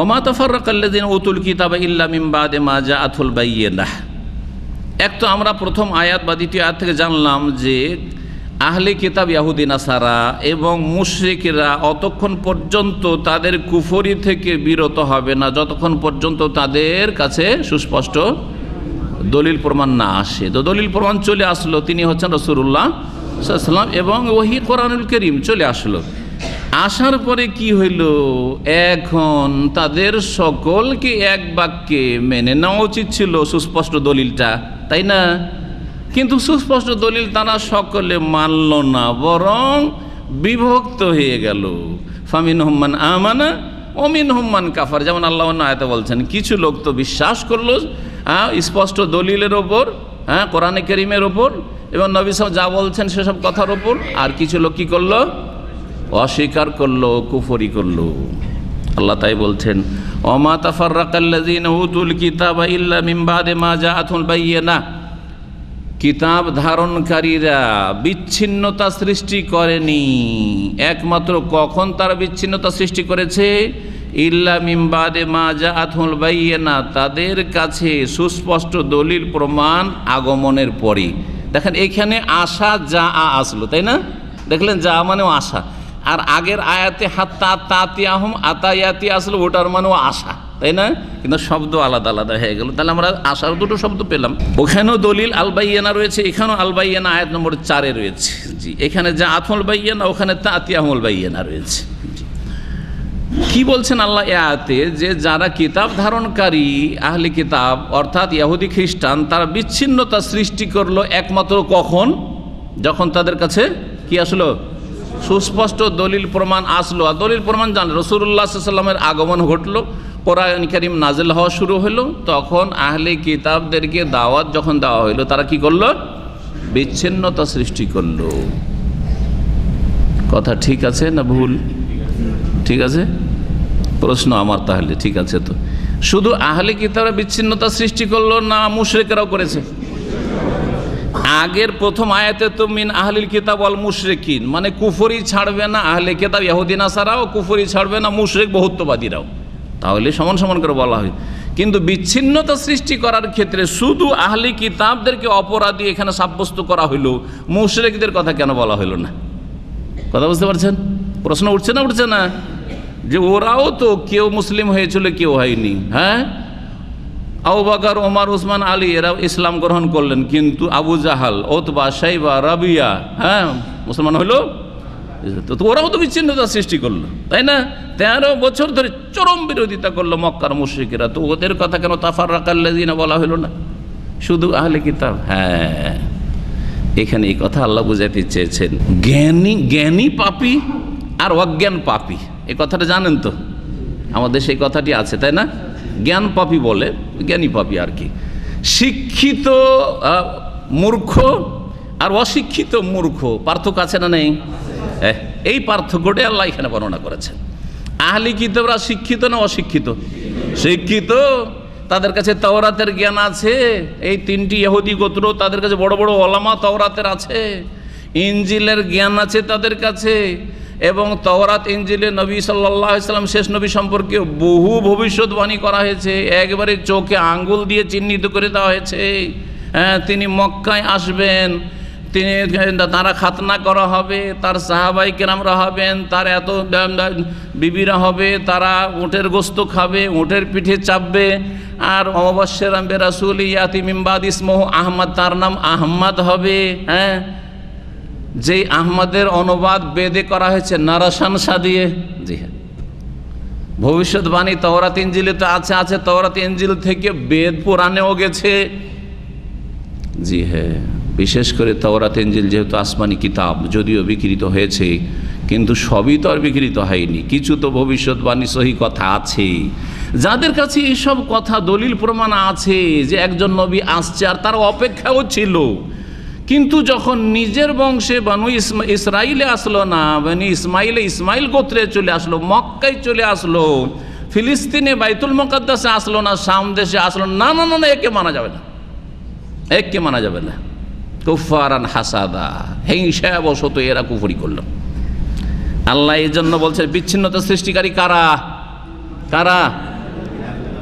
ওমা তফারকাল্লাদিন উতুল কিতাব ইল্লা মিম বাদে মা আথুল বাইয়েনাহ এক তো আমরা প্রথম আয়াত বা দ্বিতীয় আয়াত থেকে জানলাম যে আহলে কিতাব ইয়াহুদিন আসারা এবং মুশরিকরা অতক্ষণ পর্যন্ত তাদের কুফরি থেকে বিরত হবে না, যতক্ষণ পর্যন্ত তাদের কাছে সুস্পষ্ট দলিল প্রমাণ না আসে। তো দলিল প্রমাণ চলে আসলো, তিনি হচ্ছেন রসুল্লাহ এবং ওহি কোরআনুল করিম চলে আসলো। আসার পরে কি হইল? এখন তাদের সকলকে এক বাক্যে মেনে নেওয়া উচিত ছিল সুস্পষ্ট দলিলটা, তাই না? কিন্তু সুস্পষ্ট দলিল তারা সকলে মানল না, বরং বিভক্ত হয়ে গেল। ফামিন হম্মান আমানা অমিন হম্মান কাফার, যেমন আল্লাহ আয়তা বলছেন, কিছু লোক তো বিশ্বাস করল হ্যাঁ স্পষ্ট দলিলের ওপর হ্যাঁ কোরআনে করিমের ওপর, এবং নবী সাহেব যা বলছেন সেসব কথার ওপর, আর কিছু লোক কী করল? অস্বীকার করল, কুফরি করল। আল্লাহ তাই বলছেন, অমা উতুল কিতাবা মা জাআতুল বায়্যিনা কিতাব ধারণকারীরা বিচ্ছিন্নতা সৃষ্টি করেনি। একমাত্র কখন তারা বিচ্ছিন্নতা সৃষ্টি করেছে? ইল্লা মিমবাদে মা যা আথুল বাইয়ে না তাদের কাছে সুস্পষ্ট দলিল, প্রমাণ আগমনের পরে দেখেন, এখানে আশা যা আসলো, তাই না? দেখলেন যা মানেও আশা। আর আগের আয়াতে হাত্তা তাতি আহম আতায়াতি আসলো ওটার মানেও আশা, তাই না? কিন্তু শব্দ আলাদা আলাদা হয়ে গেল। তাহলে আমরা আশার দুটো শব্দ পেলাম। ওখানেও দলিল আলবাইয়ানা রয়েছে, এখানেও আলবাইয়ানা আয়াত নম্বর চারে রয়েছে। জি, এখানে যা আথমল বাইয়ানা, ওখানে তাতি আহমল বাইয়ানা রয়েছে। কি বলছেন আল্লাহ এ আয়াতে? যে যারা কিতাব ধারণকারী, আহলি কিতাব, অর্থাৎ ইয়াহুদি খ্রিস্টান, তারা বিচ্ছিন্নতা সৃষ্টি করল একমাত্র কখন? যখন তাদের কাছে কি আসলো? সুস্পষ্ট দলিল প্রমাণ আসলো। আর দলিল প্রমাণ জান রসুল্লাহ সাল্লামের আগমন ঘটলো। কোরআন করিম নাজেল হওয়া শুরু হলো। তখন আহলে কিতাবদেরকে দাওয়াত যখন দেওয়া হইল, তারা কি করল? বিচ্ছিন্নতা সৃষ্টি করল। কথা ঠিক আছে না ভুল? ঠিক আছে? প্রশ্ন আমার তাহলে, ঠিক আছে তো। শুধু আহলে কিতাবরা বিচ্ছিন্নতা সৃষ্টি করল না মুশরেকেরাও করেছে? আগের প্রথম আয়াতে তো মিন আহলিল কিতাব অল মুশরেকিন মানে কুফরি ছাড়বে না আহলে কিতাব ইহুদিন আসারাও কুফরি ছাড়বে না, মুশরেক বহুত্ববাদীরাও। তাহলে সমান সমান করে বলা হয়। কিন্তু বিচ্ছিন্নতা সৃষ্টি করার ক্ষেত্রে শুধু আহলি কিতাবদেরকে অপরাধী এখানে সাব্যস্ত করা হইল, মুশরেকদের কথা কেন বলা হইল না? কথা বুঝতে পারছেন? প্রশ্ন উঠছে না উঠছে না? যে ওরাও তো কেউ মুসলিম হয়েছিল, কেউ হয়নি হ্যাঁ? আবু ওমর উসমান, আলী এরা ইসলাম গ্রহণ করলেন। কিন্তু আবু জাহাল, ওতবা সাইবা রাবিয়া হ্যাঁ মুসলমান হইল? তো ওরাও তো বিচ্ছিন্নতা সৃষ্টি করল, তাই না? তেরো বছর ধরে চরম বিরোধিতা করল মক্কার মুশ্রিকেরা। তো ওদের কথা কেন তাফার রাকাল্লাদিনা বলা হলো না? শুধু আহলে কিতাব? হ্যাঁ। এখানে এই কথা আল্লাহ বুঝাতে চেয়েছেন। জ্ঞানী জ্ঞানী পাপি আর অজ্ঞান পাপি। এই কথাটা জানেন তো? আমাদের সেই কথাটি আছে, তাই না? জ্ঞান পাপি বলে, জ্ঞানী পাপি আর কি। শিক্ষিত মূর্খ আর অশিক্ষিত মূর্খ, পার্থক্য আছে না নেই? এই পার্থক্যটাই আল্লাহ এখানে বর্ণনা করেছেন। আহলি কিতাবরা শিক্ষিত না অশিক্ষিত? শিক্ষিত, তাদের কাছে তওরাতের জ্ঞান আছে, এই তিনটি ইহুদি গোত্র তাদের কাছে বড় বড় ওলামা তওরাতের আছে। ইঞ্জিলের জ্ঞান আছে তাদের কাছে এবং তওরাত ইঞ্জিলে নবী সাল্লাহ ইসলাম শেষ নবী সম্পর্কে বহু ভবিষ্যৎবাণী করা হয়েছে। একবারে চোখে আঙ্গুল দিয়ে চিহ্নিত করে দেওয়া হয়েছে। হ্যাঁ তিনি মক্কায় আসবেন, তিনি তারা খাতনা করা হবে, তার সাহাবাই কেরামরা হবেন, তার এত বিবিরা হবে, তারা উটের গোস্ত খাবে, উটের পিঠে চাপবে। আর অমাবস্যের বেরাসুল ইয়াতি মিমবাদ ইসমহ আহমদ, তার নাম আহমদ হবে। হ্যাঁ যেই আহমদের অনুবাদ বেদে করা হয়েছে, নারাসান দিয়ে জি হ্যাঁ। ভবিষ্যৎবাণী তওরাত ইঞ্জিলে তো আছে আছে তওরাত ইঞ্জিল থেকে বেদ পুরাণেও গেছে। জি হ্যাঁ বিশেষ করে তওরাত ইঞ্জিল যেহেতু আসমানি কিতাব, যদিও বিকৃত হয়েছে, কিন্তু সবই তো আর বিকৃত হয়নি। কিছু তো ভবিষ্যৎবাণী সহি কথা আছে। যাদের কাছে এইসব কথা দলিল প্রমাণ আছে, যে একজন নবী আসছে আর তার অপেক্ষাও ছিল কিন্তু যখন নিজের বংশে বানু ইসরাইলে আসলো না, বানু ইসমাইলে ইসমাইল গোত্রে চলে আসলো, মক্কায় চলে আসলো, ফিলিস্তিনে বাইতুল মোকাদ্দাসে আসলো না, শাম দেশে আসলো না না না একে মানা যাবে না। একে মানা যাবে না। কুফারান হাসাদা হিংসা বশত এরা কুফরি করল। আল্লাহ এই জন্য বলছে, বিচ্ছিন্নতা সৃষ্টিকারী কারা? কারা?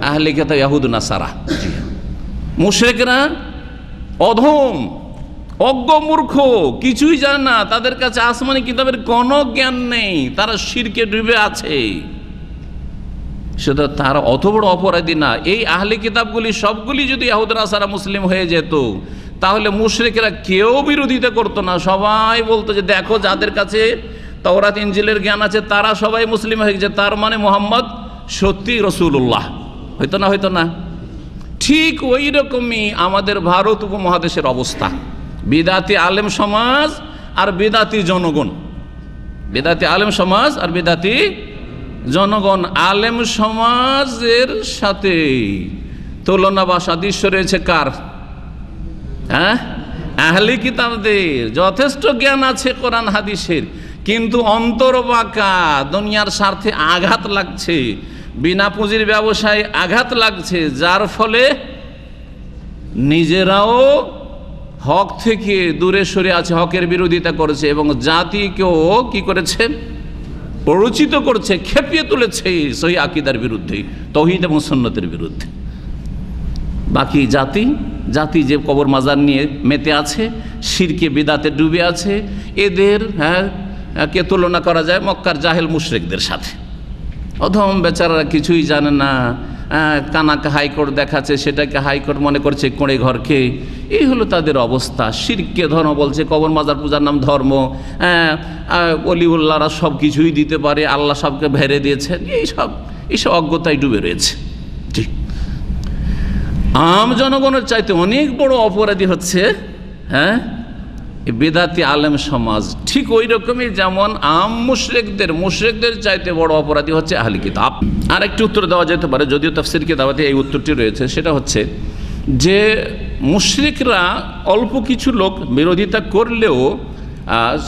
আহলে কেতাব, ইয়াহুদ, নাসারা। মুশরেকরা অধম। অজ্ঞ মূর্খ, কিছুই জানে না, তাদের কাছে আসমানি কিতাবের কোনো জ্ঞান নেই, তারা শিরকে ডুবে আছে। সেটা তারা অত বড় অপরাধী না। এই আহলে কিতাবগুলি সবগুলি যদি ইয়াহুদ সারা মুসলিম হয়ে যেত, তাহলে মুশরিকেরা কেউ বিরোধিতা করতো না। সবাই বলতো যে, দেখো, যাদের কাছে তওরাত ইঞ্জিলের জ্ঞান আছে, তারা সবাই মুসলিম হয়ে গেছে। তার মানে মোহাম্মদ সত্যি রসুল্লাহ হয়তো না হয়তো না? ঠিক ওই রকমই আমাদের ভারত উপমহাদেশের অবস্থা। বিদাতি আলেম সমাজ আর বেদাতি জনগণ। বেদাতি আলেম সমাজ আর বেদাতি জনগণ। আলেম সমাজের সাথে তুলনা বা সাদৃশ্য রয়েছে কার? হ্যাঁ? আহলি কিতাবদের। যথেষ্ট জ্ঞান আছে কোরআন হাদিসের, কিন্তু অন্তর বাঁকা দুনিয়ার স্বার্থে আঘাত লাগছে, বিনা পুঁজির ব্যবসায় আঘাত লাগছে, যার ফলে নিজেরাও হক থেকে দূরে সরে আছে, হকের বিরোধিতা করেছে এবং জাতিকেও কি করেছে? প্ররোচিত করছে, খেপিয়ে তুলেছে সহি আকিদার বিরুদ্ধে, তহিদ এবং সন্ন্যতের বিরুদ্ধে। বাকি জাতি জাতি যে কবর মাজার নিয়ে মেতে আছে, শিরকে বিদাতে ডুবে আছে, এদের হ্যাঁ কে তুলনা করা যায় মক্কার জাহেল মুশরেকদের সাথে। অধম বেচারা কিছুই জানে না কানাকে হাইকোর্ট দেখাচ্ছে সেটাকে হাইকোর্ট মনে করছে কোড়ে ঘরকে। এই হলো তাদের অবস্থা। শিরকে ধর্ম বলছে কবর মাজার পূজার নাম ধর্ম। হ্যাঁ, অলিউল্লাহরা সব কিছুই দিতে পারে আল্লাহ সবকে ভেড়ে দিয়েছেন। এইসব এইসব অজ্ঞতায় ডুবে রয়েছে। ঠিক। আম জনগণের চাইতে অনেক বড় অপরাধী হচ্ছে হ্যাঁ বেদাতি আলেম সমাজ ঠিক ওই রকমই যেমন আম মুশরেকদের মুশরেকদের চাইতে বড় অপরাধী হচ্ছে আহলি কিতাব। আর একটি উত্তর দেওয়া যেতে পারে, যদিও তফসির কিতাবাতে এই উত্তরটি রয়েছে, সেটা হচ্ছে যে মুশরিকরা অল্প কিছু লোক বিরোধিতা করলেও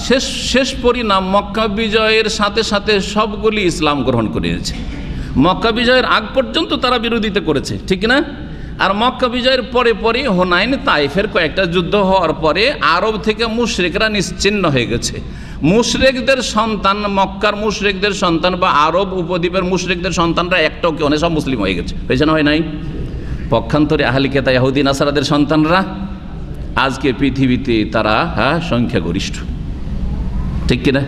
শেষ শেষ পরিণাম মক্কা বিজয়ের সাথে সাথে সবগুলি ইসলাম গ্রহণ করে নিয়েছে মক্কা বিজয়ের আগ পর্যন্ত তারা বিরোধিতা করেছে, ঠিক না? আর মক্কা বিজয়ের পরে পরে হোনাইন, তাইফের কয়েকটা যুদ্ধ হওয়ার পরে আরব থেকে মুশরিকরা নিশ্চিন্ন হয়ে গেছে। মুশরেকদের সন্তান, মক্কার মুশরিকদের সন্তান বা আরব উপদ্বীপের মুশরিকদের সন্তানরা একটাও কেউ সব মুসলিম হয়ে গেছে। হয়েছে না হয় নাই? পক্ষান্তরে আহলিকেতা ইহুদিন আসারাদের সন্তানরা আজকে পৃথিবীতে তারা হ্যাঁ সংখ্যাগরিষ্ঠ। ঠিক কিনা?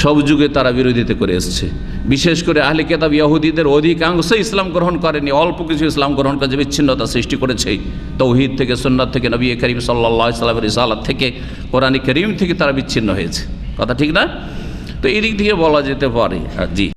সব যুগে তারা বিরোধিতা করে এসছে। বিশেষ করে আহলে কেতাব ইয়াহুদীদের অধিকাংশ ইসলাম গ্রহণ করেনি। অল্প কিছু ইসলাম গ্রহণ করে বিচ্ছিন্নতা সৃষ্টি করেছে। তৌহিদ থেকে সন্ন্যাদ থেকে, নবী করিম সাল্লা ইসলামের ইসালাত থেকে, কোরআন করিম থেকে তারা বিচ্ছিন্ন হয়েছে। কথা ঠিক না? তো এই দিক থেকে বলা যেতে পারে জি।